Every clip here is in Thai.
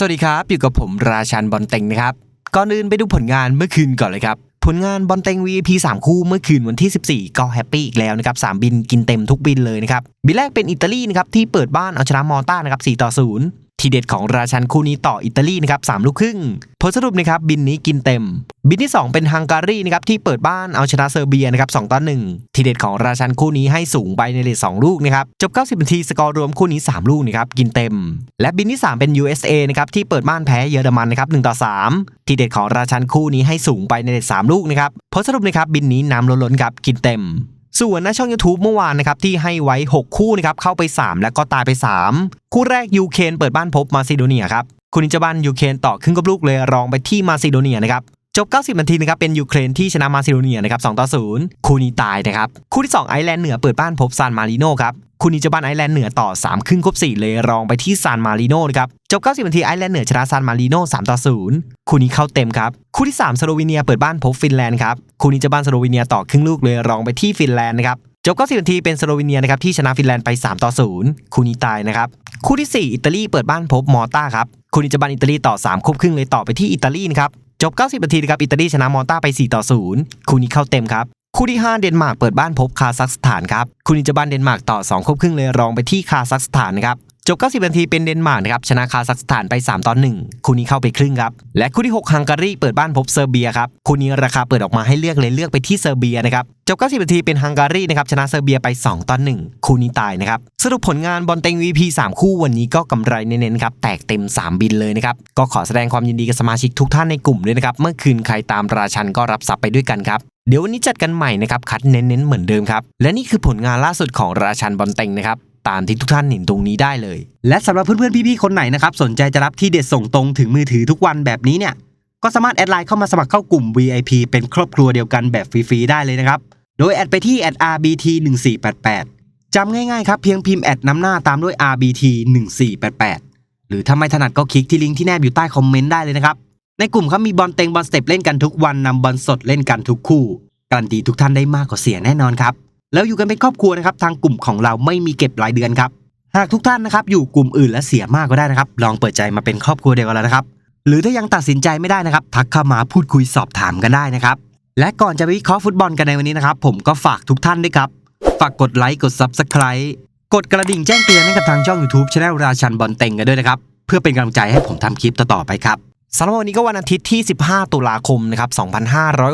สวัสดีครับ อยู่กับผมราชันบอลเต็งนะครับ ก่อนอื่นไปดูผลงานเมื่อคืนก่อนเลยครับ ผลงานบอลเต็ง VIP 3 คู่เมื่อคืนวันที่ 14 ก็แฮปปี้อีกแล้วนะครับ 3 บินกินเต็มทุกบินเลยนะครับ บินแรกเป็นอิตาลีนะครับที่เปิดบ้านเอาชนะมอลตานะครับ4ต่อ0 ทีเด็ดของราชันคู่นี้ต่ออิตาลีนะครับ3ลูกครึ่งผลสรุปนะครับบินนี้กินเต็ม บินที่ 2 เป็นฮังการีนะครับที่เปิดบ้านเอาชนะเซอร์เบียนะครับ2ต่อ1ทีเด็ดของราชันคู่นี้ให้สูงไปในเลท2ลูกนะครับจบ 90นาทีสกอร์รวมคู่นี้ 3 ลูกนะครับกินเต็ม และบินที่ 3 เป็น USA นะครับที่เปิดบ้านแพ้เยอรมันนะครับ1ต่อ3ทีเด็ดของราชันคู่นี้ให้สูงไปในเลท3ลูกนะครับผลสรุปนะครับบินนี้น้ำล้นๆครับกินเต็ม ส่วนหน้าช่อง YouTube เมื่อวานนะครับที่ให้ไว้ 6 คู่นะครับเข้าไป 3 แล้วก็ตายไป 3 คู่แรกยูเครนเปิดบ้านพบมาซิโดเนียครับคุณนิจบันยูเครนต่อครึ่งกับลูกเลยรองไปที่มาซิโดเนียนะครับจบ 90 นาทีนะครับเป็นยูเครนที่ชนะมาซิโดเนียนะครับ2ต่อ0คู่นี้ตายนะครับคู่ที่ 2 ไอร์แลนด์เหนือเปิดบ้านพบซานมาริโนครับ คุณนิจบันไอร์แลนด์เหนือต่อ 3 ครึ่งครบ 4 เลยรองไปที่ซานมาริโนนะครับจบ 90 นาทีไอร์แลนด์เหนือชนะซานมาริโน3ต่อ 0 คู่นี้เข้าเต็มครับ คู่ที่ 3 สโลวีเนียเปิดบ้านพบฟินแลนด์ครับ คู่นี้จะบ้านสโลวีเนียต่อครึ่งลูกเลยรองไปที่ฟินแลนด์นะครับจบ 90 นาทีเป็นสโลวีเนียนะครับที่ชนะฟินแลนด์ไป 3 ต่อ 0 คู่นี้ตายนะครับ คู่ที่ 4 อิตาลีเปิดบ้านพบมอลตาครับ คู่นี้จะบ้านอิตาลีต่อ 3 ครบครึ่งเลยต่อไปที่อิตาลีนะครับจบ 90 นาทีนะครับอิตาลีชนะมอลตาไป 4 ต่อ 0 คู่นี้เข้าเต็มครับ คู่ที่ 5 เดนมาร์กเปิดบ้านพบคาซัคสถานครับ คู่นี้จะบ้านเดนมาร์กต่อ 2 ครบครึ่งเลยรองไปที่คาซัคสถานนะครับ จบ 90 นาทีเป็นเดนมาร์กนะครับชนะคาซัคสถานไป 3ต่อ1คู่นี้เข้าไปครึ่งครับ และคู่ที่ 6 ฮังการีเปิดบ้านพบเซอร์เบียครับคู่นี้ราคาเปิดออกมาให้เลือกเลยเลือกไปที่เซอร์เบียนะครับจบ 90 นาทีเป็นฮังการีนะครับชนะเซอร์เบียไป 2ต่อ1คู่นี้ตายนะครับสรุปผลงานบอลเต็ง VP 3 คู่วันนี้ก็กำไรเน้นๆครับแตกเต็ม 3 บินเลยนะครับก็ขอแสดงความยินดีกับสมาชิกทุกท่านในกลุ่มด้วยนะครับเมื่อคืนใครตามราชันก็รับทรัพย์ไปด้วยกันครับเดี๋ยววันนี้จัดกันใหม่นะครับคัดเน้นๆเหมือนเดิมครับและนี่คือผลงานล่าสุดของราชันบอลเต็งนะครับตามที่ทุกท่านเห็นตรงนี้ได้เลย และสำหรับเพื่อนๆพี่ๆคนไหนนะครับสนใจจะรับที่เด็ดส่งตรงถึงมือถือทุกวันแบบนี้เนี่ยก็สามารถแอดไลน์เข้ามาสมัครเข้ากลุ่ม VIP เป็นครอบครัวเดียวกันแบบฟรีๆได้เลยนะครับโดยแอดไปที่ @RBT 1488 จำง่ายๆครับเพียงพิมพ์แอดนำหน้าตามด้วย RBT 1488 หรือถ้าไม่ถนัดก็คลิกที่ลิงก์ที่แนบอยู่ใต้คอมเมนต์ได้เลยนะครับ ในกลุ่มเขามีบอลเต็งบอลสเต็ปเล่นกันทุกวันนำบอลสดเล่นกันทุกคู่ การันตีทุกท่านได้มากกว่าเสียแน่นอนครับ แล้วอยู่กันเป็นครอบครัวนะครับทางกลุ่มของเราไม่มีเก็บรายเดือนครับหากทุกท่านนะครับอยู่กลุ่มอื่นและเสียมากก็ได้นะครับลองเปิดใจมาเป็นครอบครัวเดียวกันแล้วนะครับ หรือถ้ายังตัดสินใจไม่ได้นะครับ ทักเข้ามาพูดคุยสอบถามกันได้นะครับ และก่อนจะไปวิเคราะห์ฟุตบอลกันในวันนี้นะครับ ผมก็ฝากทุกท่านด้วยครับ ฝากกดไลค์กด Subscribe กดกระดิ่งแจ้งเตือนให้กับทางช่อง YouTube Channel ราชันบอลเต็งกันด้วยนะครับเพื่อเป็นกำลังใจให้ผมทำคลิปต่อๆไปครับสำหรับวันนี้ก็วันอาทิตย์ที่ 15 ตุลาคมนะครับ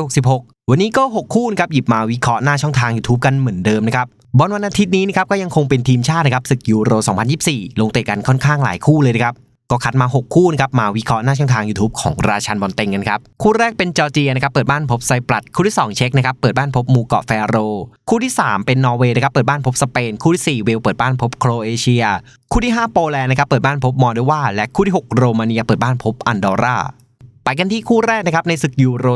2566 วันนี้ก็ 6 คู่นะครับหยิบมาวิเคราะห์หน้าช่องทาง YouTube กันเหมือนเดิมนะครับบอลวันอาทิตย์นี้นะครับก็ยังคงเป็นทีมชาตินะครับศึกยูโร 2024 ลงเตะกันค่อนข้างหลายคู่เลยนะครับก็คัดมา 6 คู่นะครับมาวิเคราะห์หน้าช่องทาง YouTube ของราชันบอลเต็งกันครับคู่แรกเป็นจอร์เจียนะครับเปิดบ้านพบไซปรัสคู่ที่ 2 เช็กนะครับเปิดบ้านพบมูเกาะแฟโร คู่ที่ 3 เป็นนอร์เวย์นะครับเปิดบ้านพบสเปน คู่ที่ 4 เวลเปิดบ้านพบโครเอเชีย คู่ที่ 5 โปแลนด์นะครับเปิดบ้านพบมอลโดวาและคู่ที่ 6 โรมาเนียเปิดบ้านพบอันดอร่า ไปกันที่คู่แรกนะครับในศึกยูโร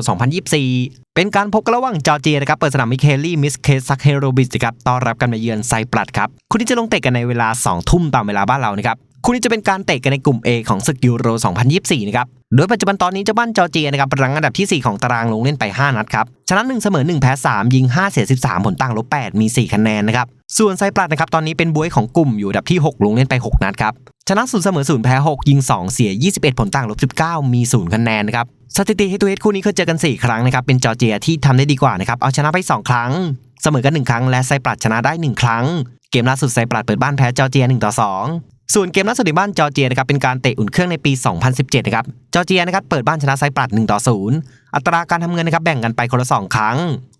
2024 เป็นการพบกันระหว่างจอร์เจียนะครับเปิดสนามมิเคลลี่มิสเคสซักเฮโรบิสครับต้อนรับกันมาเยือนไซปรัสครับคู่นี้จะลงเตะกันในเวลา 2 ทุ่มตามเวลาบ้านเรานะครับ คู่นี้จะเป็นการเตะกันในกลุ่ม A ของศึกยูโร 2024 นะครับ โดยปัจจุบันตอนนี้เจ้าบ้านจอร์เจียนะครับรังอันดับที่ 4 ของตารางลงเล่นไป 5 นัดครับ ชนะ 1 เสมอ 1 แพ้ 3 ยิง 5 เสีย 13 ผลต่างลบ 8 มี 4 คะแนนนะครับ ส่วนไซปรัสนะครับตอนนี้เป็นบวยของกลุ่มอยู่อันดับที่ 6 ลงเล่นไป 6 นัดครับ ชนะ 0 เสมอ 0 แพ้ 6 ยิง 2 เสีย 21 ผลต่างลบ 19 มี 0 คะแนนนะครับ สถิติเฮด o เฮดคู่นี้เคยเจอกัน 4 ครั้งนะครับ เป็นจอร์เจียที่ทำได้ดีกว่านะครับ เอาชนะไป 2 ครั้ง เสมอกัน 1 ครั้ง และไซปรัสชนะได้ 1 ครั้ง เกมล่าสุดไซปรัสเปิดบ้านแพ้จอร์เจีย1ต่อ2 ส่วนเกมล่าสุดในบ้านจอร์เจียนะครับเป็นการเตะอุ่นเครื่องในปี 2017 นะครับจอร์เจียนะครับเปิดบ้านชนะไซปรัส1ต่อ0อัตราการทำเงินนะครับแบ่งกันไปคนละ 2 ครั้ง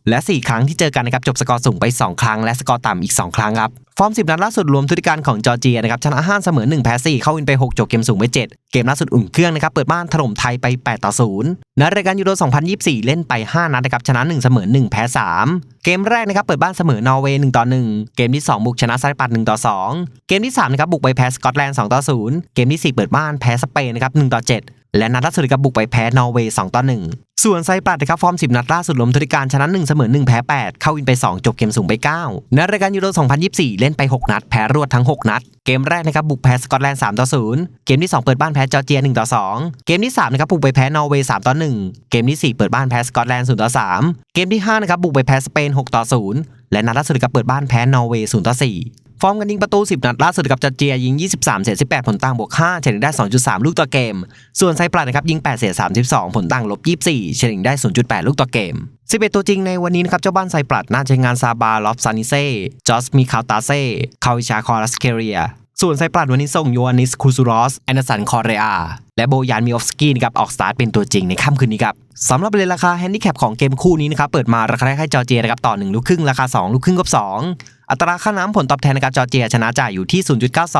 และ 4 ครั้งที่เจอกันนะครับจบสกอร์สูงไป 2 ครั้ง และสกอร์ต่ำอีก 2 ครั้งครับฟอร์ม 10 นัดล่าสุดรวมทุติการของจอร์เจียนะครับชนะ 5 เสมอ 1 แพ้ 4 เข้าวินไป 6 จบเกมสูงไป 7 เกมล่าสุดอุ่นเครื่องนะครับเปิดบ้านถล่มไทยไป 8 ต่อ 0 ในรายการยูโร 2024 เล่นไป 5 นัดนะครับชนะ 1 เสมอ 1 แพ้ 3 เกมแรกนะครับเปิดบ้านเสมอนอร์เวย์ 1 ต่อ 1 เกมที่ 2 บุกชนะไซปรัส1ต่อ 2 เกมที่3นะครับบุกไปแพ้สกอตแลนด์ 2 ต่อ 0 เกมที่ 4 เปิดบ้านแพ้สเปนนะครับ1ต่อ 7และนัดล่าสุดครับบุกไปแพ้นอร์เวย์2ต่อ1ส่วนไซปรัสนะครับฟอร์ม 10 นัดล่าสุดรวมทุติการชนะ1เสมอ1แพ้ 8 เข้าวินไป 2 จบเกมสูงไป 9 ในรายการยูโร 2024 เล่นไป 6 นัด แพ้รวดทั้ง 6 นัด เกมแรกนะครับบุกแพ้สกอตแลนด์3ต่อ0เกมที่ 2 เปิดบ้านแพ้จอร์เจีย1ต่อ2เกมที่3นะครับบุกไปแพ้นอร์เวย์3ต่อ1เกมที่ 4 เปิดบ้านแพ้สกอตแลนด์0ต่อ3เกมที่5นะครับบุกไปแพ้สเปน6ต่อ0และนัดล่าสุดครับเปิดบ้านแพ้นอร์เวย์0ต่อ4ฟอร์มกันยิงประตู 10 นัดล่าสุดกับจอร์เจียยิง 23 เสีย 18 ผลต่างบวก 5 เฉลี่ยได้ 2.3 ลูกต่อเกม ส่วนไซปรัสนะครับยิง 8 เสีย 32 ผลต่างลบ 24 เฉลี่ยได้ 0.8 ลูกต่อเกม 11 ตัวจริงในวันนี้นะครับเจ้าบ้านไซปรัสน่าจะงานซาบาลอฟซานิเซ่จอสมิคาตาเซ่คาวิชาคอรัสเคเรีย ส่วนไซปรัสวันนี้ส่งโยอานิสคูซูรอสแอนเดอร์สันคอเรอาและโบยานมิออฟสกี้นะครับออกสตาร์ทเป็นตัวจริงในค่ำคืนนี้ครับสำหรับเลยราคาแฮนดิแคปของเกมคู่นี้นะครับเปิดมาราคาแรกให้จอเจนะครับต่อ1ลูกครึ่งราคา 2 ลูกครึ่งกับ 2อัตราค่าน้ำผลตอบแทนนะครับจอเจียชนะจ่ายอยู่ที่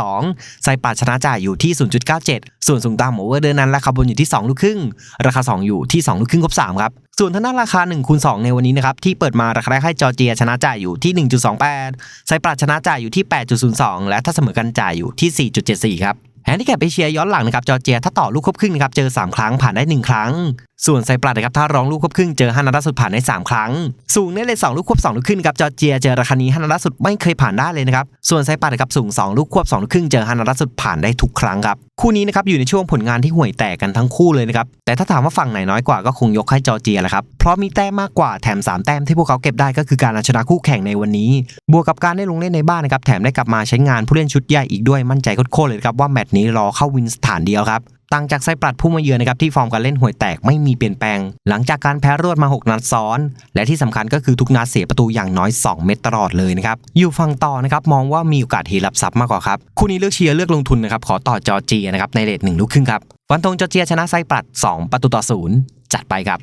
0.92 ไซปรัสชนะจ่ายอยู่ที่ 0.97 ส่วนสูงต่ำโอเวอร์เดินนั้นราคาบนอยู่ที่ 2 ลูกครึ่ง ราคา 2 อยู่ที่ 2 ลูกครึ่งกับ3ครับ ส่วนทางด้านราคา1คูณ2ในวันนี้นะครับที่เปิดมาราคาแรกให้จอร์เจียชนะจ่ายอยู่ที่ 1.28 ไซปรัสชนะจ่ายอยู่ที่ 8.02 และถ้าเสมอกันจ่ายอยู่ที่ 4.74 ครับแฮนดิแคปเอเชียย้อนหลังนะครับจอร์เจียถ้าต่อลูกครบครึ่งนะครับเจอ 3 ครั้งผ่านได้ 1 ครั้ง ส่วนไซปรัสนะครับถ้ารองลูกควบครึ่งเจอ5นัดาสุดผ่านได้3ครั้ง สูงในเลท2ลูกควบ2ลูกครึ่งนะครับจอร์เจียเจอราคานี้5นัดาสุดไม่เคยผ่านได้เลยนะครับส่วนไซปรัสนะครับสูง 2 ลูกควบ2ลูกครึ่งเจอ5นัดาสุดผ่านได้ทุกครั้งครับคู่นี้นะครับอยู่ในช่วงผลงานที่ห่วยแตกกันทั้งคู่เลยนะครับแต่ถ้าถามว่าฝั่งไหนน้อยกว่าก็คงยกให้จอร์เจียแหละครับเพราะมีแต้มมากกว่าแถม 3 แต้มที่พวกเขาเก็บได้ก็คือการชนะคู่แข่งในวันนี้ บวกกับการได้ลงเล่นในบ้านนะครับแถมได้กลับมาใช้งานผู้เล่นชุดใหญ่อีกด้วยมั่นใจโคตรเลยครับว่าแมตช์นี้รอเข้าวินสถานเดียวครับ ต่างจากไซปรัสผู้มาเยือนนะครับที่ฟอร์มการเล่นห่วยแตกไม่มีเปลี่ยนแปลง หลังจากการแพ้รวดมา 6 นัดซ้อน และที่สำคัญก็คือทุกนัดเสียประตูอย่างน้อย 2 เม็ดตลอดเลยนะครับอยู่ฝั่งต่อนะครับมองว่ามีโอกาสเฮรับซับมากกว่าครับคู่นี้เลือกเชียร์เลือกลงทุนนะครับขอต่อจอเจียนะครับในเลทหนึ่งลูกครึ่งครับวันตรงจอเจียชนะไซปรัส2ประตูต่อศูนย์จัดไปครับ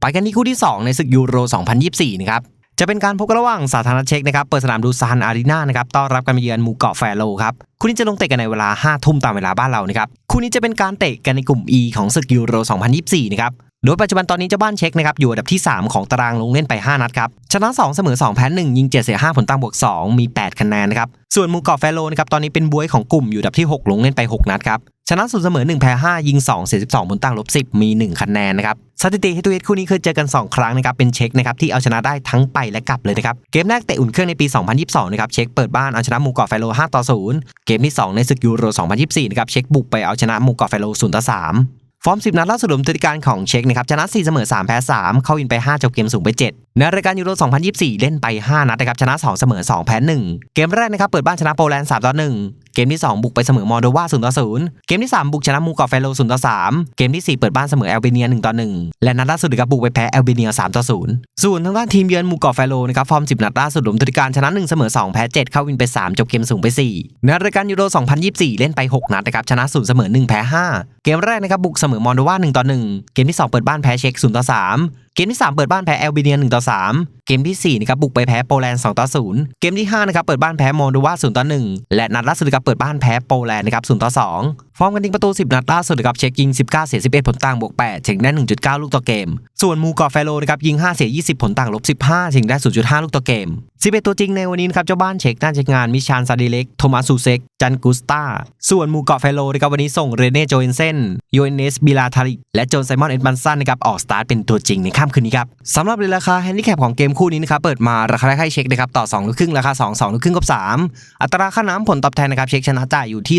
ไปกันที่คู่ที่ 2 ในศึกยูโร 2024 นะครับ จะเป็นการพบกันระหว่างสาธารณเช็กนะครับเปิดสนามดูซานอารีนานะครับต้อนรับการมาเยือนหมู่เกาะแฟโรครับคู่นี้จะลงเตะกันในเวลา 5 ทุ่มตามเวลาบ้านเรานะครับคู่นี้จะเป็นการเตะกันในกลุ่ม E ของศึกยูโร 2024 นะครับ โดยปัจจุบันตอนนี้เจ้าบ้านเช็กนะครับอยู่อันดับที่ 3 ของตารางลงเล่นไป 5 นัดครับชนะ 2 เสมอ 2 แพ้1ยิง 7 เสีย 5 ผลตั้งบวก 2 มี 8 คะแนนนะครับส่วนมู่เกาะแฟโรนะครับตอนนี้เป็นบวยของกลุ่มอยู่อันดับที่ 6 ลงเล่นไป 6 นัดครับชนะศูนเสมอ 1 แพ้ 5 ยิง 2 เสีย 12 ผลตั้งลบ 10 มี 1 คะแนนนะครับสถิติเฮตูเฮดคู่นี้เคยเจอกัน 2 ครั้งนะครับเป็นเช็คนะครับที่เอาชนะได้ทั้งไปและกลับเลยนะครับเกมแรกเตะอุ่นเครื่องในปี 2022 นะครับเช็คเปิดบ้านเอาชนะมู่เกาะไฟโล 5 ต่อ 0 เกมที่ 2 ในศึกยูโร 2024 นะครับเช็คบุกไปเอาชนะมูกาะไฟโล 0 ต่อ 3 ฟอร์ม 10 นัดล่าสุดรวมสถิติการของเช็คนะครับชนะ 4 เสมอ 3 แพ้ 3 เข้าอินไป 5 จบเกมสูงไป 7 ในรายการยูโร 2024 เล่นไป 5 นัดนะครับชนะ 2 เสมอ 2 แพ้ 1 เกมแรกนะครับเปิดบ้านชนะโปแลนด์ 3 ต่อ 1เกมที่ 2 บุกไปเสมอมอลโดวา0ต่อ0เกมที่ 3 บุกชนะมูกอร์เฟโล0ต่อ3เกมที่ 4 เปิดบ้านเสมอแอลเบเนีย1ต่อ1และนัดล่าสุดนะครับบุกไปแพ้แอลเบเนีย3ต่อ0ส่วนทางด้านทีมเยือนมูกอร์เฟโลนะครับฟอร์ม10นัดล่าสุดรวมสถิติการชนะ1เสมอ2แพ้7เข้าวินไป 3 จบเกมสูงไป4ในรายการยูโร 2024 เล่นไป 6 นัดนะครับชนะ0เสมอ1แพ้5เกมแรกนะครับบุกเสมอมอลโดวา1ต่อ1เกมที่ 2 เปิดบ้านแพ้เช็ก0ต่อ3เกมที่ 3 เปิดบ้านแพ้แอลเบเนีย1ต่อ3 เกมที่4นะครับบุกไปแพ้โปแลนด์2ต่อ0เกมที่5นะครับเปิดบ้านแพ้โมลโดวา0ต่อ1และนัดล่าสุดครับเปิดบ้านแพ้โปแลนด์นะครับ0ต่อ2ฟอร์มกันยิงประตู 10 นัดล่าสุดครับเช็คยิง 19 เสีย 11 ผลต่างบวก 8เฉียงได้ 1.9 ลูกต่อเกม ส่วนมูกอร์เฟโลนะครับยิง 5 เสีย 20 ผลต่างลบ 15เฉียงได้ 0.5 ลูกต่อเกม 11 ตัวจริงในวันนี้นครับเจ้าบ้านเช็คน่าจะงานมิชานซาดิเล็ก โทมัสซูเซก จันกุสตา ส่วนมูเกาะเฟโลนะครับวันนี้ส่งเรเน่โจเอนเซนโยเอเนสบิลาทาริกและโจนไซมอนเอ็ดมันสันนะครับออกสตาร์ทเป็นตัวจริงในค่ำคืนนี้ครับสำหรับราคาแฮนดิแคปของเกมคู่นี้นะครับเปิดมาราคาแรกให้เช็คนะครับต่อ2ลูกครึ่งราคา 2 2ลูกครึ่งกับ 3 อัตราค่าน้ำผลตอบแทนนะครับเช็คชนะจ่ายอยู่ที่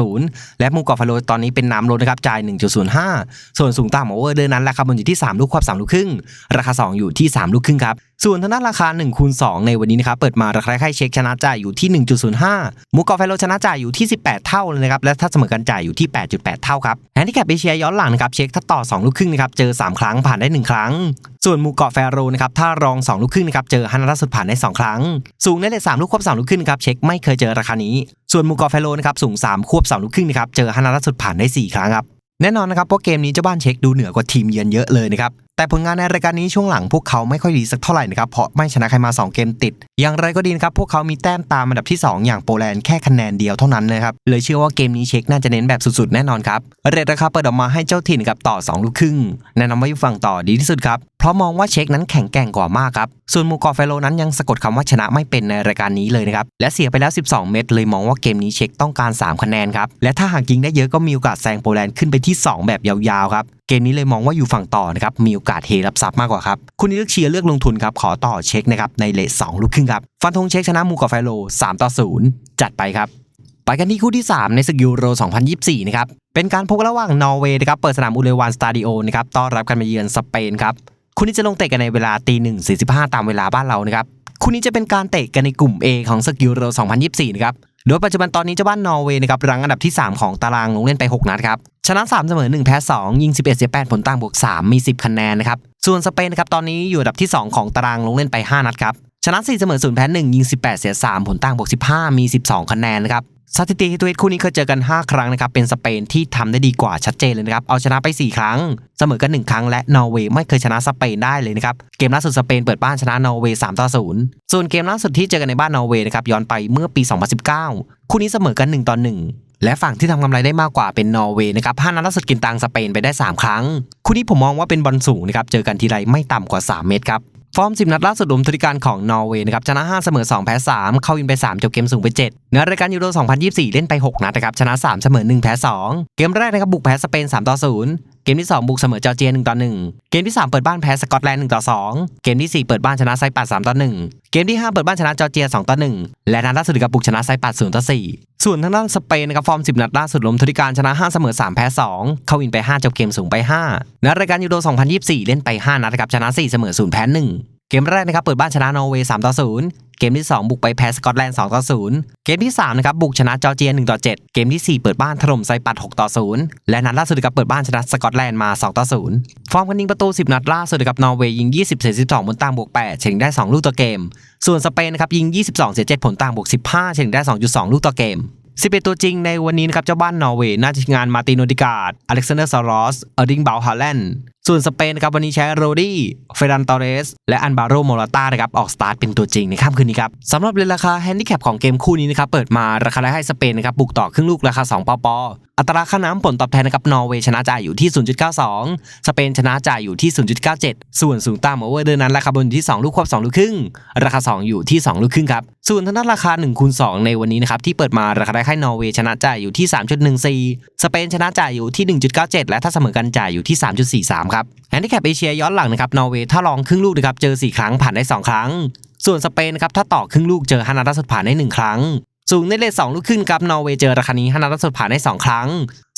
0.80 และมูเกาะเฟโลตอนนี้เป็นน้ำลดนะครับจ่าย 1.05 ส่วนสูงต่ำโอเวอร์เดินนั้นราคาบนอยู่ที่ 3 ลูกควบ3ลูกครึ่งราคา 2 อยู่ที่ 3 ลูกครึ่งครับส่วนทางด้านราคา1คูณ2ในวันนี้นะครับเปิดมาราคาให้เช็คชนะจ่ายอยู่ที่ 1.05หมูกอบไฟโลชนะจ่ายอยู่ที่ 18 เท่าเลยนะครับและถ้าเสมอกันจ่ายอยู่ที่ 8.8 เท่าครับแฮนดิแคปเอเชียย้อนหลังนะครับเช็คถ้าต่อ 2 ลูกครึ่งนะครับเจอ 3 ครั้งผ่านได้ 1 ครั้ง ส่วนหมูเกาะแฟโรนะครับถ้ารอง 2 ลูกครึ่งนะครับเจอฮันนัดล่าสุดผ่านได้ 2 ครั้ง สูงในเลท3ลูกควบ3ลูกครึ่งนะครับเช็คไม่เคยเจอราคานี้ ส่วนหมูเกาะแฟโรนะครับสูง 3 ควบ3ลูกครึ่งนะครับเจอฮันนัดล่าสุดผ่านได้ 4 ครั้งครับแน่นอนนะครับเพราะเกมนี้เจ้าบ้านเช็คดูเหนือกว่าทีมเยือนเยอะเลยนะครับ แต่ผลงานในรายการนี้ช่วงหลังพวกเขาไม่ค่อยดีสักเท่าไหร่นะครับเพราะไม่ชนะใครมา 2 เกมติด อย่างไรก็ดีนะครับพวกเขามีแต้มตามอันดับที่ 2 อย่างโปแลนด์แค่คะแนนเดียวเท่านั้นนะครับเลยเชื่อว่าเกมนี้เช็คน่าจะเน้นแบบสุดๆแน่นอนครับเรทราคาเปิดออกมาให้เจ้าถิ่นกับต่อ 2 ลูกครึ่งแนะนำว่าอยู่ฝั่งต่อดีที่สุดครับเพราะมองว่าเช็คนั้นแข็งแกร่งกว่ามากครับส่วนมูกอเฟโลนั้นยังสะกดคำว่าชนะไม่เป็นในรายการนี้เลยนะครับและเสียไปแล้ว 12 เม็ดเลยมองว่าเกมนี้เช็คต้องการ 3 คะแนนครับและถ้าหากยิงได้เยอะก็มีโอกาสแซงโปแลนด์ขึ้นไปที่ 2 แบบยาวๆครับ เกมนี้เลยมองว่าอยู่ฝั่งต่อนะครับมีโอกาสเฮรับซับมากกว่าครับคุณเลือกเชียร์เลือกลงทุนครับขอต่อเช็คนะครับในเลท2ลูกครึ่งครับฟันธงเช็คชนะมูกอร์ไฟโล3ต่อ0จัดไปครับไปกันที่คู่ที่ 3 ในศึกยูโร 2024 นะครับ เป็นการพบระหว่างนอร์เวย์นะครับ เปิดสนามอุเลวานสตาดิโอนะครับ ต้อนรับกันมาเยือนสเปนครับ คู่นี้จะลงเตะกันในเวลาตีหนึ่งสี่สิบห้าตามเวลาบ้านเรานะครับ คู่นี้จะเป็นการเตะกันในกลุ่ม A ของสกิลโร 2024 นะครับ โดยปัจจุบันตอนนี้เจ้าบ้านนอร์เวย์นะครับรั้งอันดับที่ 3 ของตารางลงเล่นไป 6 นัดครับชนะ 3 เสมอ 1 แพ้ 2 ยิง 11 เสีย 8 ผลต่างบวก 3 มี 10 คะแนนนะครับส่วนสเปนนะครับตอนนี้อยู่อันดับที่ 2 ของตารางลงเล่นไป 5 นัดครับชนะ 4 เสมอ 0 แพ้ 1 ยิง 18 เสีย 3 ผลต่างบวก 15 มี 12 คะแนนนะครับ สถิติตัวเอคู่นี้เคยเจอกัน 5 ครั้งนะครับ เป็นสเปนที่ทำได้ดีกว่าชัดเจนเลยนะครับ เอาชนะไป 4 ครั้ง เสมอกัน 1 ครั้ง และนอร์เวย์ไม่เคยชนะสเปนได้เลยนะครับ เกมล่าสุดสเปนเปิดบ้านชนะนอร์เวย์3ต่อ0ส่วนเกมล่าสุดที่เจอกันในบ้านนอร์เวย์นะครับ ย้อนไปเมื่อปี 2019 คู่นี้เสมอกัน 1 ต่อ 1และฝั่งที่ทำกำไรได้มากกว่าเป็นนอร์เวย์นะครับ5นัดล่าสุดกินตังสเปนไปได้ 3 ครั้ง คู่นี้ผมมองว่าเป็นบอลสูงนะครับ เจอกันทีไรไม่ต่ำกว่า 3 เมตรครับ ฟอร์ม 10 นัดล่าสุดรวมธุรการของนอร์เวย์นะครับชนะ 5 เสมอ 2 แพ้ 3 เข้าอินไป 3 จบเกมสูงไป 7 ในรายการยูโร 2024 เล่นไป 6 นัดนะครับชนะ 3 เสมอ 1 แพ้ 2 เกมแรกนะครับบุกแพ้สเปน 3 ต่อ 0 เกมที่ 2 บุกเสมอจอร์เจีย1ต่อ1เกมที่ 3 เปิดบ้านแพ้สกอตแลนด์1ต่อ2เกมที่ 4 เปิดบ้านชนะไซปัส3ต่อ1เกมที่ 5 เปิดบ้านชนะจอร์เจีย2ต่อ1และนัดล่าสุดกับบุกชนะไซปัส0ต่อ4ส่วนทางด้านสเปนนะครับฟอร์ม 10 นัดล่าสุดรวมธุรการชนะ 5 เสมอ 3 แพ้ 2 เข้าวินไป 5 จบเกมสูงไป5ในรายการยูโร 2024 เล่นไป 5 นัดนะครับชนะ 4 เสมอ 0 แพ้ 1 เกมแรกนะครับเปิดบ้านชนะนอร์เวย์3ต่อ0 เกมที่ 2 บุกไปแพ้สกอตแลนด์2ต่อ0เกมที่3นะครับบุกชนะจอร์เจีย1ต่อ7เกมที่ 4 เปิดบ้านถล่มไซปัส6ต่อ0และนัดล่าสุดกับเปิดบ้านชนะสกอตแลนด์มา2ต่อ0ฟอร์มกันยิงประตู 10 นัดล่าสุดกับนอร์เวย์ยิง 20เสีย12 ผลต่างบวก 8 เฉลี่ยได้ 2 ลูกต่อเกม ส่วนสเปนนะครับยิง 22เสีย7ผลต่างบวก 15 เฉลี่ยได้ 2.2 ลูกต่อเกม11 ตัวจริงในวันนี้นะครับเจ้าบ้านนอร์เวย์น่าจะงานมาตินโนดิการ์ดอเล็กซานเดอร์ซารอส เออร์ดิงบาลฮาแลนด์ ส่วนสเปนนะครับวันนี้ใช้โรดี้เฟรันตอเรสและอันบาโรโมราตานะครับออกสตาร์ทเป็นตัวจริงในค่ำคืนนี้ครับสำหรับเรนราคาแฮนดิแคปของเกมคู่นี้นะครับเปิดมาราคาได้ให้สเปนนะครับบุกต่อครึ่งลูกราคา 2 ปอปออัตราค่าน้ำผลตอบแทนนะครับนอร์เวย์ชนะจ่ายอยู่ที่ 0.92 สเปนชนะจ่ายอยู่ที่ 0.97 ส่วนสูงต่ำโอเวอร์เดินนั้นราคาบนที่ 2 ลูกควบ2ลูกครึ่ง ราคา 2 อยู่ที่ 2 ลูกครึ่งครับส่วนทางด้านราคา1คูณ2ในวันนี้นะครับที่เปิดมาราคาได้ให้นอร์เวย์ชนะจ่ายอยู่ที่ 3.14 สเปนชนะจ่ายอยู่ที่ 1.97 และถ้าเสมอกันจ่ายอยู่ที่ 3.43ครับแฮนดิแคปเอเชียย้อนหลังนะครับนอร์เวย์ถ้าลองครึ่งลูกนะครับเจอ 4 ครั้งผ่านได้ 2 ครั้ง ส่วนสเปนนะครับถ้าต่อครึ่งลูกเจอฮานาดัสดผ่านได้ 1 ครั้ง สูงในเลท2ลูกครึ่งครับนอร์เวย์เจอราคานี้ฮานาดัสดผ่านได้ 2 ครั้ง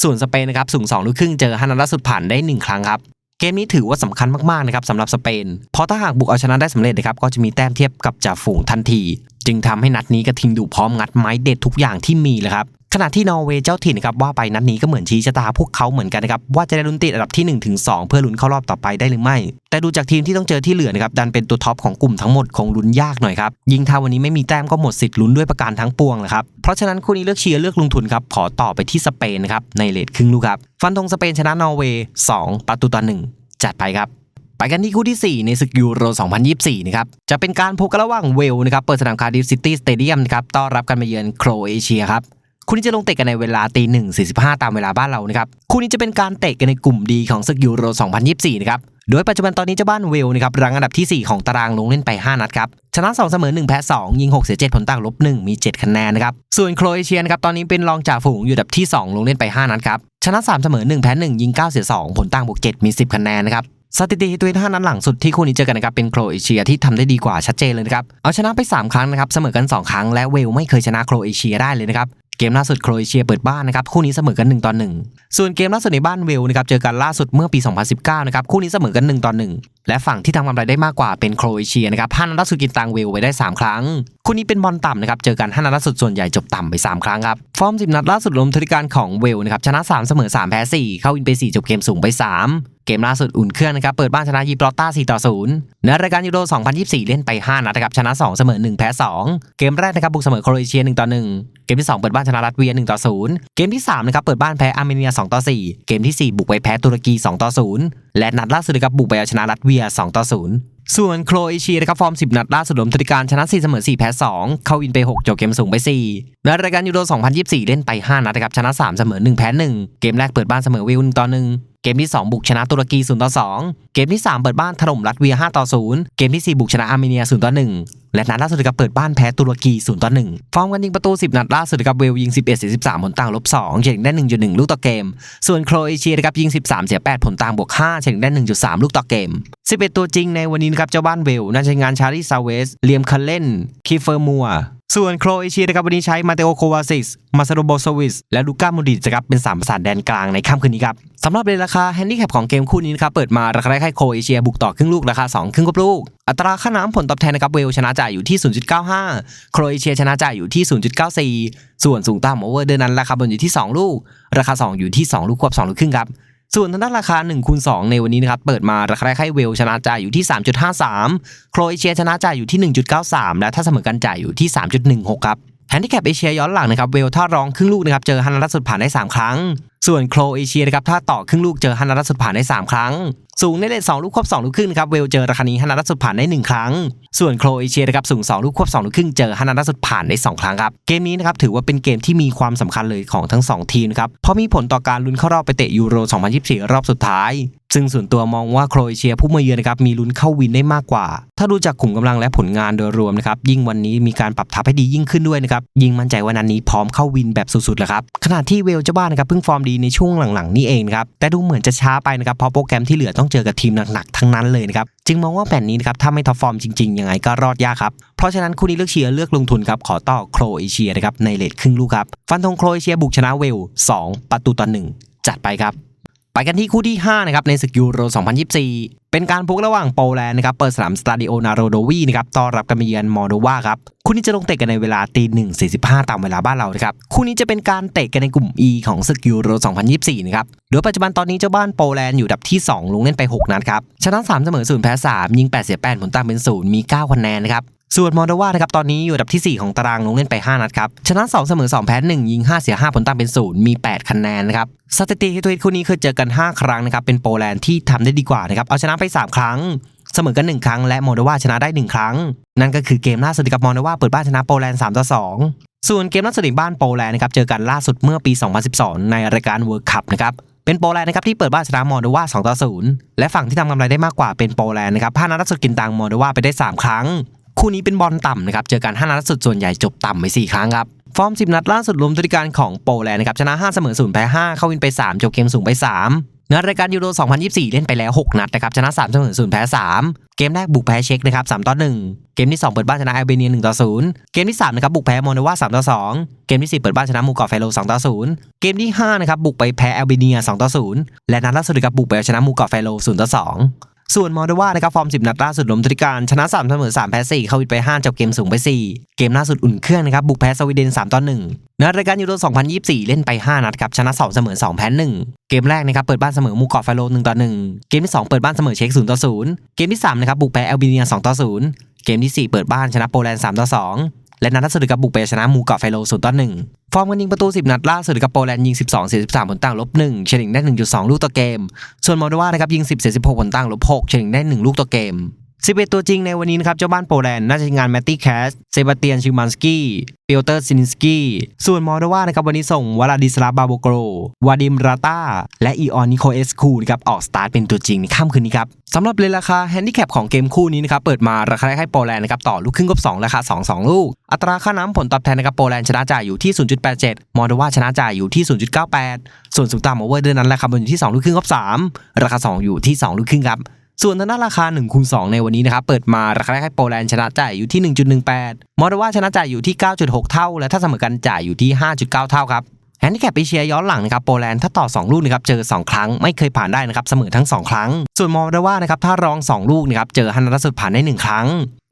ส่วนสเปนนะครับสูง2ลูกครึ่งเจอฮานาดัสดผ่านได้ 1 ครั้งครับเกมนี้ถือว่าสำคัญมากๆนะครับสำหรับสเปน เพราะถ้าหากบุกเอาชนะได้สำเร็จนะครับก็จะมีแต้มเทียบกับจ่าฝูงทันที จึงทำให้นัดนี้กระทิงดูพร้อมงัดไม้เด็ดทุกอย่างที่มีเลยครับ ขณะที่นอร์เวย์เจ้าถิ่นนะครับว่าไปนัดนี้ก็เหมือนชี้ชะตาพวกเขาเหมือนกันนะครับว่าจะได้ลุ้นติดอันดับที่1ถึง2เพื่อลุ้นเข้ารอบต่อไปได้หรือไม่ แต่ดูจากทีมที่ต้องเจอที่เหลือนะครับดันเป็นตัวท็อปของกลุ่มทั้งหมดคงลุ้นยากหน่อยครับยิ่งถ้าวันนี้ไม่มีแต้มก็หมดสิทธิ์ลุ้นด้วยประการทั้งปวงเลยครับเพราะฉะนั้นคู่นี้เลือกเชียร์เลือกลงทุนครับขอต่อไปที่สเปนครับในเลทครึ่งลูกครับฟันธงสเปนชนะนอร์เวย์2ประตูต่อหนึ่งจัดไปครับไปกันที่คู่ที่ 4 ในศึกยูโร 2024 นะครับ จะเป็นการพบกันระหว่างเวลนะครับ เปิดสนามคาร์ดิฟซิตี้สเตเดียมนะครับ ต้อนรับกันมาเยือนโครเอเชียครับ คู่นี้จะลงเตะกันในเวลาตีหนึ่งสี่สิบห้าตามเวลาบ้านเรานะครับคู่นี้จะเป็นการเตะกันในกลุ่มดีของศึกยูโร 2024 นะครับโดยปัจจุบันตอนนี้เจ้าบ้านเวลนะครับรังอันดับที่ 4 ของตารางลงเล่นไป 5 นัดครับชนะ2เสมอ1แพ้2ยิง6เสีย7ผลต่างลบ1มี 7 คะแนนนะครับส่วนโครเอเชียนะครับตอนนี้เป็นรองจ่าฝูงอยู่อันดับที่ 2 ลงเล่นไป 5 นัดครับชนะ3เสมอ1แพ้1ยิง9เสีย2ผลต่างบวก7มี 10 คะแนนนะครับสถิติตัวเองห้านัดหลังสุดที่คู่นี้เจอกันนะครับเป็นโครเอเชียที่ทำได้ดีกว่าชัดเจนเลยนะครับเอาชนะไป 3 ครั้งนะครับเสมอกัน 2 ครั้งและเวลไม่เคยชนะโครเอเชียได้เลยนะครับ เกมล่าสุดโครเอเชียเปิดบ้านนะครับคู่นี้เสมอกัน1ต่อ1ส่วนเกมล่าสุดในบ้านเวลนะครับเจอกันล่าสุดเมื่อปี 2019นะครับคู่นี้เสมอกัน1ต่อ1และฝั่งที่ทำกำไรได้มากกว่าเป็นโครเอเชียนะครับห้านัดล่าสุดกินตังเวลไปได้ 3 ครั้ง คู่นี้เป็นบอลต่ำนะครับเจอกันห้านัดล่าสุดส่วนใหญ่จบต่ำไป 3 ครั้งครับฟอร์ม10นัดล่าสุดรวมธุรการของเวลนะครับชนะ 3 เสมอ 3 แพ้ 4 เข้าวินไป 4 จบเกมสูงไป 3 เกมล่าสุดอุ่นเครื่องนะครับเปิดบ้านชนะยีบรอตตา4 ต่อ 0 ในรายการยูโร 2024 เล่นไป 5 นัดนะครับชนะ 2 เสมอ 1 แพ้ 2 เกมแรกนะครับบุกเสมอโครเอเชีย 1 ต่อ 1 เกมที่ 2 เปิดบ้านชนะรัสเวีย 1 ต่อ 0 เกมที่ 3 นะครับเปิดบ้านแพ้อาร์เมเนีย 2 ต่อ 4 เกมที่ 4 บุกไปแพ้ตุรกี 2 ต่อ 0 และนัดล่าสุดนะครับบุกไปเอาชนะรัสเวีย 2 ต่อ 0ส่วนโครเอเชียนะครับฟอร์ม 10 นัดล่าสุดรวมธุรการชนะ 4 เสมอ 4 แพ้ 2 เข้าวินไป 6 จบเกมสูงไป4ในรายการยูโร 2024 เล่นไป 5 นัดนะครับชนะ 3 เสมอ 1 แพ้ 1 เกมแรกเปิดบ้านเสมอเวล1ต่อ 1เกมที่ 2 บุกชนะตุรกี0ต่อ2เกมที่ 3 เปิดบ้านถล่มรัสเวีย5ต่อ0เกมที่ 4 บุกชนะอาร์เมเนีย0ต่อ1และนัดล่าสุดกับเปิดบ้านแพ้ตุรกี0ต่อ1ฟอร์มกันยิงประตู 10 นัดล่าสุดกับเวลยิง 11เสีย13 ผลต่างลบ2เฉลี่ยได้ 1.1 ลูกต่อเกม ส่วนโครเอเชียนะครับยิง 13 เสีย 8 ผลต่างบวก5เฉลี่ยได้ 1.3 ลูกต่อเกม 11 ตัวจริงในวันนี้นะครับเจ้าบ้านเวลน่าจะงานชาริซาเวสเลียมคันเล่นคีเฟอร์มัว ส่วนโครเอเชียนะครับวันนี้ใช้มาเตโอโควาซิส มาซาโดโบโซวิส และลูก้าโมดริตนะครับเป็น3ประสานแดนกลางในค่ำคืนนี้ครับสำหรับในราคาแฮนดิแคปของเกมคู่นี้นะครับเปิดมาราคาแรกให้โครเอเชียบุกต่อครึ่งลูกราคา 2 ครึ่งกับลูก อัตราค่าน้ำผลตอบแทนนะครับเวลชนะจ่ายอยู่ที่ 0.95 โครเอเชียชนะจ่ายอยู่ที่ 0.94 ส่วนสูงต่ำโอเวอร์เดอร์นั้นราคาบนอยู่ที่ 2 ลูก ราคา 2 อยู่ที่ 2 ลูกควบ2ลูกครึ่งครับ ส่วนทางด้านราคา1คูณ2ในวันนี้นะครับเปิดมาราคาแรกให้เวลชนะจ่ายอยู่ที่ 3.53 โครเอเชียชนะจ่ายอยู่ที่ 1.93 และถ้าเสมอกันจ่ายอยู่ที่ 3.16 ครับแฮนดิแคปเอเชียย้อนหลังนะครับเวลถ้ารองครึ่งลูกนะครับเจอฮันนัดสุดผ่านได้ 3 ครั้งส่วนโครเอเชียนะครับถ้าต่อครึ่งลูกเจอฮันนัดสุดผ่านได้ 3 ครั้ง สูงในเลท2ลูกควบ2ลูกครึ่งครับเวลเจอราคานี้ฮันนัดสุดผ่านได้ 1 ครั้ง ส่วนโครเอเชียนะครับสูง 2 ลูกควบ2ลูกครึ่งเจอฮันนัดสุดผ่านได้ 2 ครั้งครับเกมนี้นะครับถือว่าเป็นเกมที่มีความสำคัญเลยของทั้ง 2 ทีมนะครับเพราะมีผลต่อการลุ้นเข้ารอบไปเตะยูโร 2024 รอบสุดท้าย ซึ่งส่วนตัวมองว่าโครเอเชียผู้มาเยือนนะครับมีลุ้นเข้าวินได้มากกว่า ถ้าดูจากขุมกำลังและผลงานโดยรวมนะครับยิ่งวันนี้มีการปรับทัพให้ดียิ่งขึ้นด้วยนะครับยิ่งมั่นใจว่านันนี้พร้อมเข้าวินแบบสุดๆแล้วครับขณะที่เวลเจ้าบ้านนะครับเพิ่งฟอร์มดีในช่วงหลังๆ นี่เองครับแต่ดูเหมือนจะช้าไปนะครับเพราะโปรแกรมที่เหลือต้องเจอกับทีมหนักๆทั้งนั้นเลยนะครับจึงมองว่าแผ่นนี้นะครับถ้าไม่ท็อปฟอร์มจริงๆยังไงก็รอดยากครับเพราะฉะนั้นคู่นี้เลือกเชียร์เลือกลงทุนครับขอต่อโครเอเชียนะครับในเลทครึ่งลูกครับฟันธงโครเอเชียบุกชนะเวล 2 ประตูต่อ1จัดไปครับ ไปกันที่คู่ที่ 5 นะครับ ในศึกยูโร 2024 เป็นการพบระหว่างโปแลนด์นะครับ เปิดสนามสตาดิโอนาโรโดวีนะครับ ต้อนรับการมาเยือนมอลโดวาครับ คู่นี้จะลงเตะกันในเวลาตีหนึ่งสี่สิบห้าตามเวลาบ้านเรานะครับ คู่นี้จะเป็นการเตะกันในกลุ่ม E ของศึกยูโร 2024 นะครับ โดยปัจจุบันตอนนี้เจ้าบ้านโปแลนด์อยู่ดับที่ 2 ลงเล่นไป 6 นัดครับ ชนะ3เสมอ0แพ้3ยิง8เสีย8ผลต่างเป็น0มี9คะแนนนะครับ ส่วนมอลโดวานะครับตอนนี้อยู่อันดับที่ 4 ของตารางลงเล่นไป 5 นัดครับชนะ 2 เสมอ 2 แพ้ 1 ยิง 5 เสีย 5 ผลต่างเป็น 0 มี 8 คะแนนนะครับสถิติที่ตัวคู่นี้เคยเจอกัน 5 ครั้งนะครับเป็นโปแลนด์ที่ทำได้ดีกว่านะครับเอาชนะไป 3 ครั้งเสมอกัน 1 ครั้งและมอลโดวาชนะได้ 1 ครั้ง นั่นก็คือเกมล่าสุดกับมอลโดวาเปิดบ้านชนะโปแลนด์3ต่อ2ส่วนเกมล่าสุดในบ้านโปแลนด์นะครับเจอกันล่าสุดเมื่อปี 2012 ในรายการเวิร์คัพนะครับเป็นโปแลนด์นะครับที่เปิดบ้านชนะมอลโดวา2ต่อ0และฝั่งที่ทำกำไรได้มากกว่าเป็นโปแลนด์นะครับพานัดสุดกินตังมอลโดวาไปได้ 3 ครั้ง คู่นี้เป็นบอลต่ำนะครับ เจอกัน 5 นัดสุดส่วนใหญ่จบต่ำไป 4 ครั้งครับ ฟอร์ม 10 นัดล่าสุดรวมธุรการของโปแลนด์นะครับ ชนะ 5 เสมอ0แพ้5เข้าวินไป 3 จบเกมสูงไป 3 ในรายการยูโร 2024 เล่นไปแล้ว 6 นัดนะครับ ชนะ3เสมอ0แพ้ 3 เกมแรกบุกแพ้เช็กนะครับ3ต่อ1เกมที่ 2 เปิดบ้านชนะอัลเบเนีย1ต่อ0เกมที่3นะครับบุกแพ้มอลโดวา3ต่อ2เกมที่4เปิดบ้านชนะมูกอร์ไฟโล2ต่อ0เกมที่5นะครับบุกไปแพ้อัลเบเนีย2ต่อ0และนัดล่าสุดครับบุกไปเอาชนะมูกอร์ไฟโล0ต่อ2 ส่วนมอลโดวานะครับฟอร์ม 10 นัดล่าสุดล้มทริการชนะ 3 เสมอ 3 แพ้4เข้าวิดไป 5จบเกมสูงไป 4 เกมล่าสุดอุ่นเครื่องนะครับบุกแพ้สวีเดน3ต่อ1ในรายการยูโร 2024 เล่นไป 5 นัดครับชนะ 2 เสมอ 2 แพ้ 1 เกมแรกนะครับเปิดบ้านเสมอมูกอร์ฟโล1ต่อ1เกมที่ 2 เปิดบ้านเสมอเช็ก0ต่อ0เกมที่3นะครับบุกแพ้แอลเบเนีย2ต่อ0เกมที่ 4 เปิดบ้านชนะโปแลนด์3ต่อ2 และนัดล่าสุดกับบุกไปชนะมูเกาะไฟโล0ต่อ1ฟอร์มกันยิงประตู 10 นัดล่าสุดกับโปแลนด์ยิง 12 43ผลต่างลบ1เฉลี่ยได้ 1.2 ลูกต่อเกม ส่วนมอลโดวานะครับยิง 10 16 ผลต่างลบ6เฉลี่ยได้ 1 ลูกต่อเกม 11 ตัวจริงในวันนี้นะครับเจ้าบ้านโปแลนด์น่าจะงานแมตตี้แคสเซบาเตียนชิมันสกี้เปียเตอร์ซินิสกี้ส่วนมอลโดวานะครับวันนี้ส่งวลาดิสลาบาโบโกรวาดิมราตาและอีออนนิโคเอสคูนะครับออกสตาร์ทเป็นตัวจริงในค่ำคืนนี้ครับสำหรับเลนราคาแฮนดิแคปของเกมคู่นี้นะครับเปิดมาราคาแรกให้โปแลนด์นะครับต่อลูกครึ่งกบ2ราคา 2 2 ลูก อัตราค่าน้ำผลตอบแทนนะครับโปแลนด์ชนะจ่ายอยู่ที่ 0.87 มอลโดวาชนะจ่ายอยู่ที่ 0.98 ส่วนสูงต่ำโอเวอร์เดือนนั้นราคาบนอยู่ที่ 2 ลูกครึ่งกบ3ราคา 2 อยู่ที่ 2 ลูกครึ่งครับ ส่วนทางด้านราคา1คูณ2ในวันนี้นะครับ เปิดมาราคาแรกให้โปแลนด์ชนะจ่ายอยู่ที่ 1.18 มอลโดวาชนะจ่ายอยู่ที่ 9.6 เท่า และถ้าเสมอกันจ่ายอยู่ที่ 5.9 เท่าครับแฮนดิแคปไปเชียร์ย้อนหลังนะครับโปแลนด์ถ้าต่อ 2 ลูกนะครับเจอ 2 ครั้งไม่เคยผ่านได้นะครับเสมอทั้ง 2 ครั้ง ส่วนมอลโดวานะครับถ้ารอง 2 ลูกนะครับเจอฮันนัดล่าสุดผ่านได้ 1 ครั้ง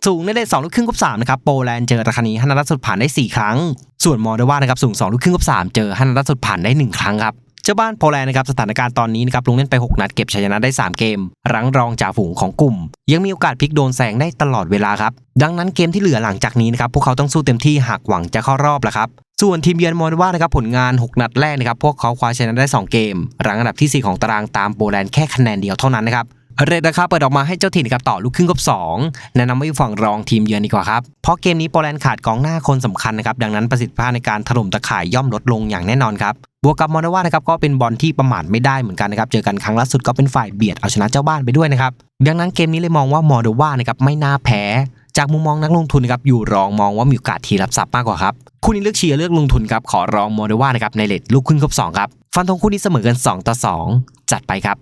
สูงในเลท2ลูกครึ่งกับ3นะครับโปแลนด์เจอราคานี้ฮันนัดล่าสุดผ่านได้ 4 ครั้ง ส่วนมอลโดวานะครับสูง 2 ลูกครึ่งกับ3เจอฮันนัดล่าสุดผ่านได้ 1 ครั้งครับ เจ้าบ้านโปแลนด์นะครับสถานการณ์ตอนนี้นะครับลงเล่นไป 6 นัดเก็บชัยชนะได้ 3 เกม รั้งรองจ่าฝูงของกลุ่ม ยังมีโอกาสพลิกโดนแซงได้ตลอดเวลาครับ ดังนั้นเกมที่เหลือหลังจากนี้นะครับพวกเขาต้องสู้เต็มที่หากหวังจะเข้ารอบละครับส่วนทีมเยือนมอลโดวานะครับผลงาน 6 นัดแรกนะครับพวกเขาคว้าชนะได้ 2 เกม รั้งอันดับที่ 4 ของตารางตามโปแลนด์แค่คะแนนเดียวเท่านั้นนะครับเรทราคาเปิดออกมาให้เจ้าถิ่นกับต่อลูกครึ่งกับ 2 แนะนำว่าอยู่ฝั่งรองทีมเยือนดีกว่าครับ เพราะเกมนี้โปแลนด์ขาดกองหน้าคนสำคัญนะครับ ดังนั้นประสิทธิภาพในการถล่มตะข่ายย่อมลดลงอย่างแน่นอนครับ บวกกับมอนาว่านะครับก็เป็นบอลที่ประมาทไม่ได้เหมือนกันนะครับเจอกันครั้งล่าสุดก็เป็นฝ่ายเบียดเอาชนะเจ้าบ้านไปด้วยนะครับดังนั้นเกมนี้เลยมองว่ามอโดว่านะครับไม่น่าแพ้ จากมุมมองนักลงทุนนะครับอยู่รองมองว่ามีโอกาสทีรับทรัพย์มากกว่าครับคู่นี้เลือกเชียร์เลือกลงทุนครับขอรองมอโดว่านะครับในเลทลูกครึ่งครบสองครับฟันธงคู่นี้เสมอกัน 2 ต่อ 2 จัดไปครับ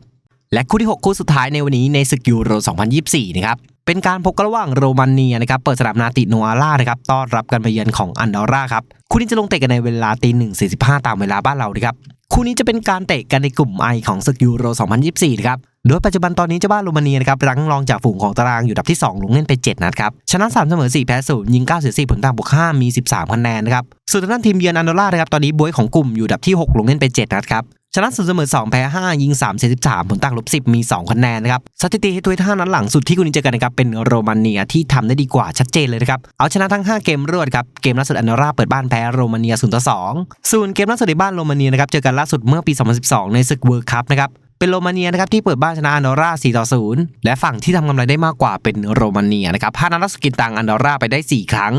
และคู่ที่ 6 คู่สุดท้ายในวันนี้ในศึกยูโร 2024 นะครับ เป็นการพบกันระหว่างโรมาเนียนะครับเปิดสนามนาติโนอาร่านะครับต้อนรับการมาเยือนของอันดอร่าครับคู่นี้จะลงเตะกันในเวลาตีหนึ่งสี่สิบห้าตามเวลาบ้านเรานะครับคู่นี้จะเป็นการเตะกันในกลุ่มไอของศึกยูโร 2024นะครับโดยปัจจุบันตอนนี้เจ้าบ้านโรมาเนียนะครับรั้งรองจากฝูงของตารางอยู่ดับที่ 2 ลงเล่นไป 7 นัดครับ ชนะ 3 เสมอ 4 แพ้0ยิง 9 เสีย4ผลต่างบวก5มี 13 คะแนนนะครับ ส่วนทางด้านทีมเยือนอันดอร่านะครับตอนนี้บวยของกลุ่มอยู่ดับที่ 6 ลงเล่นไป 7 นัดครับ ชนะ0เสมอ2แพ้5ยิง3เสีย13ผลต่างลบ10 มี 2 คะแนนนะครับสถิติให้ตัวท่านั้นหลังสุดที่คุณนี้เจอกันนะครับเป็นโรมาเนียที่ทำได้ดีกว่าชัดเจนเลยนะครับเอาชนะทั้ง 5 เกมรวดครับเกมล่าสุดอันดอร่าเปิดบ้านแพ้โรมาเนีย0ต่อ2ส่วนเกมล่าสุดในบ้านโรมาเนียนะครับเจอกันล่าสุดเมื่อปี 2012 ในศึกเวิร์คคัพนะครับเป็นโรมาเนียนะครับที่เปิดบ้านชนะอันดอร่า 4 ต่อ 0 และฝั่งที่ทำกำไรได้มากกว่าเป็นโรมาเนียนะครับห้านัดล่าสุดกินตังอันดอร่าไปได้ 4 ครั้ง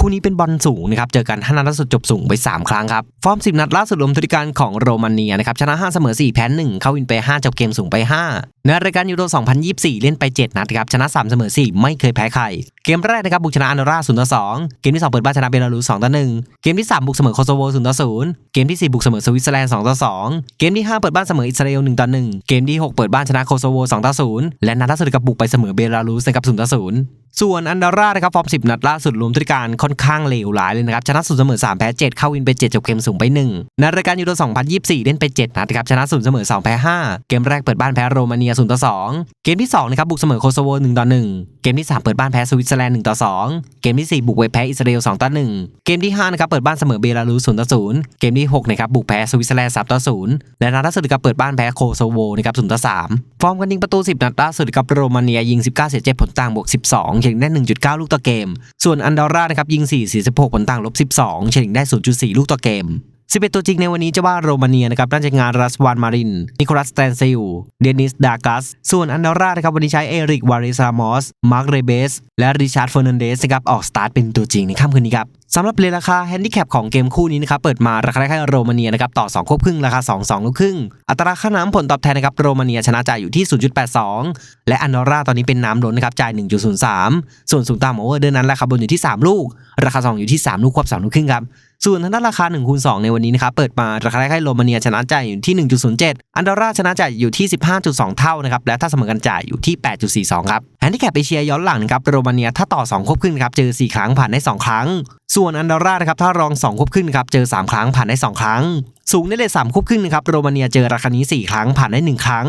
คู่นี้เป็นบอลสูงนะครับ เจอกันห้านัดล่าสุดจบสูงไป 3 ครั้งครับ ฟอร์ม 10 นัดล่าสุดรวมทุกการของโรมาเนียนะครับ ชนะ 5 เสมอ 4 แพ้ 1 เข้าวินไป 5 จบเกมสูงไป 5 ในรายการยูโร 2024 เล่นไป 7 นัดครับ ชนะ 3 เสมอ 4 ไม่เคยแพ้ใคร เกมแรกนะครับบุกชนะอันดอร่า0ต่อ2เกมที่ 2 เปิดบ้านชนะเบลารุส2ต่อ1เกมที่ 3 บุกเสมอโคโซโว0ต่อ0เกมที่ 4 บุกเสมอสวิตเซอร์แลนด์2ต่อ2เกมที่ 5 เปิดบ้านเสมออิสราเอล1ต่อ1เกมที่ 6 เปิดบ้านชนะโคโซโว2ต่อ0และนัดล่าสุดกับบุกไปเสมอเบลารุสนะครับ0ต่อ0 ส่วนอันดอร่านะครับฟอร์ม10 นัดล่าสุดรวมทุกการค่อนข้างเลวร้ายเลยนะครับชนะ0เสมอ3แพ้7เข้าวินไป7จบเกมสูงไป1ในรายการยูโร2024 เล่นไป 7 นัดครับชนะ0เสมอ2แพ้5เกมแรกเปิดบ้านแพ้โรมาเนีย0ต่อ2เกมที่2นะครับบุกเสมอโคโซโว1ต่อ1เกมที่ 3 เปิดบ้านแพ้สวิตเซอร์แลนด์1ต่อ2เกมที่ 4 บุกไปแพ้อิสราเอล2ต่อ1เกมที่5นะครับเปิดบ้านเสมอเบลารุส0ต่อ0เกมที่6นะครับบุกแพ้สวิตเซอร์แลนด์3ต่อ0และนัดล่าสุดครับเปิดบ้านแพ้โคโซโวนะครับ0ต่อ3ฟอร์มการยิงประตู 10 นัดล่าสุดกับโรมาเนียยิง 19เสีย7ผลต่างบวก12เฉลี่ยได้ 1.9 ลูกต่อเกม ส่วนอันดอร่านะครับยิง4 46ผลต่างลบ 12 เฉลี่ยได้ 0.4 ลูกต่อเกม 11 ตัวจริงในวันนี้จะว่าโรมาเนียนะครับน่าจะงานรัสวานมาริน นิโคลัสแตนซิล เดนิส ดากัส ส่วนอันดอร่านะครับวันนี้ใช้เอริก วาริซามอส มาร์กเรเบส และริชาร์ดเฟอร์นันเดสนะครับออกสตาร์ทเป็นตัวจริงในค่ำคืนนี้ครับสำหรับเรทราคาแฮนดิแคปของเกมคู่นี้นะครับเปิดมาราคาได้แค่โรมาเนียนะครับต่อ 2 ควบครึ่งราคา 2 2 ลูกครึ่ง อัตราค่าน้ำผลตอบแทนนะครับโรมาเนียชนะจ่ายอยู่ที่ 0.82 และอันดอร่าตอนนี้เป็นน้ำล้นนะครับจ่าย 1.03 ส่วนสูงต่ำโอเวอร์เดือนนั้นราคาบนอยู่ที่ 3 ลูก ราคา 2 อยู่ที่ 3 ลูกควบ 2 ลูกครึ่งครับ ส่วนทางด้านราคา1คูณ2ในวันนี้นะครับเปิดมาราคาได้แค่โรมาเนียชนะจ่ายอยู่ที่ 1.07 อันดอร่าชนะจ่ายอยู่ที่ 15.2 เท่านะครับและถ้าเสมอกันจ่ายอยู่ที่ 8.42 ครับแฮนดิแคปเอเชียย้อนหลังนะครับโรมาเนียถ้าต่อ 2ควบครึ่งครับเจอ 4 ครั้งผ่านได้ 2 ครั้ง ส่วนอันดอร่านะครับถ้ารอง 2ควบครึ่งครับเจอ 3 ครั้งผ่านได้ 2 ครั้ง สูงได้เลย3ควบครึ่งนะครับโรมาเนียเจอราคานี้ 4 ครั้งผ่านได้ 1 ครั้ง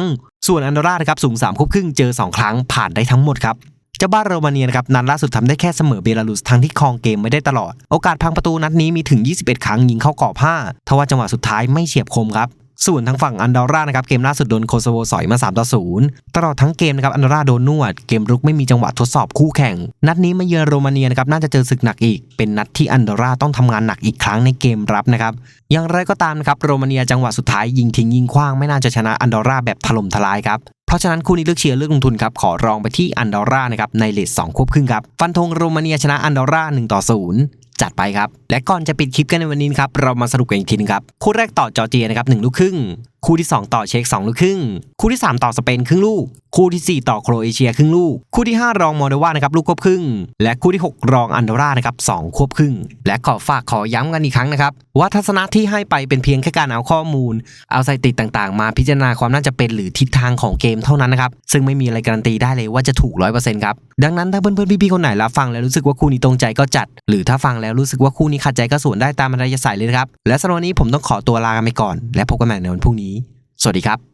ส่วนอันดอร่านะครับสูง3ควบครึ่งเจอ 2 ครั้งผ่านได้ทั้งหมดครับ เจ้าบ้านโรมาเนียนะครับนัดล่าสุดทำได้แค่เสมอเบลารุสทั้งที่ครองเกมไม่ได้ตลอด โอกาสพังประตูนัดนี้มีถึง 21 ครั้งยิงเข้ากรอบ5ทว่าจังหวะสุดท้ายไม่เฉียบคมครับ ส่วนทางฝั่งอันดอร่านะครับเกมล่าสุดโดนโคโซโวสอยมา3ต่อ0ตลอดทั้งเกมนะครับอันดอร่าโดนนวด เกมรุกไม่มีจังหวะทดสอบคู่แข่ง นัดนี้มาเยือนโรมาเนียนะครับน่าจะเจอศึกหนักอีก เป็นนัดที่อันดอร่าต้องทำงานหนักอีกครั้งในเกมรับนะครับอย่างไรก็ตามนะครับโรมาเนียจังหวะสุดท้ายยิงทิ้งยิงคว้างไม่น่าจะชนะอันดอร่าแบบถล่มทลายครับเพราะฉะนั้นคู่นี้เลือกเชียร์เลือกลงทุนครับขอรองไปที่อันดอร่านะครับในเลท2ควบครึ่งครับฟันธงโรมาเนียชนะอันดอร่า1ต่อ0 จัดไปครับ และก่อนจะปิดคลิปกันในวันนี้ครับ เรามาสรุปกันอีกทีนึงครับ คู่แรกต่อจอร์เจียนะครับหนึ่งลูกครึ่งคู่ที่ 2 ต่อเช็ก2ลูกครึ่ง คู่ที่ 3 ต่อสเปนครึ่งลูก คู่ที่ 4 ต่อโครเอเชียครึ่งลูก คู่ที่ 5 รองมอลโดวานะครับลูกควบครึ่ง และคู่ที่ 6 รองอันดอร่านะครับ2ควบครึ่ง และขอฝากขอย้ำกันอีกครั้งนะครับว่าทัศนะที่ให้ไปเป็นเพียงแค่การเอาข้อมูล เอาสถิติต่างๆ มาพิจารณาความน่าจะเป็นหรือทิศทางของเกมเท่านั้นนะครับซึ่งไม่มีอะไรการันตีได้เลยว่าจะถูก 100%ครับดังนั้นถ้าเพื่อนๆพี่ๆคนไหนรับฟังแล้วรู้สึกว่าคู่นี้ตรงใจก็จัด หรือถ้าฟังแล้วรู้สึกว่าคู่นี้ขัดใจก็สวนได้ตามอัธยาศัยเลยนะครับและสำหรับวันนี้ผมต้องขอตัวลากันไปก่อน และพบกันใหม่ในวันพรุ่งนี้ สวัสดีครับ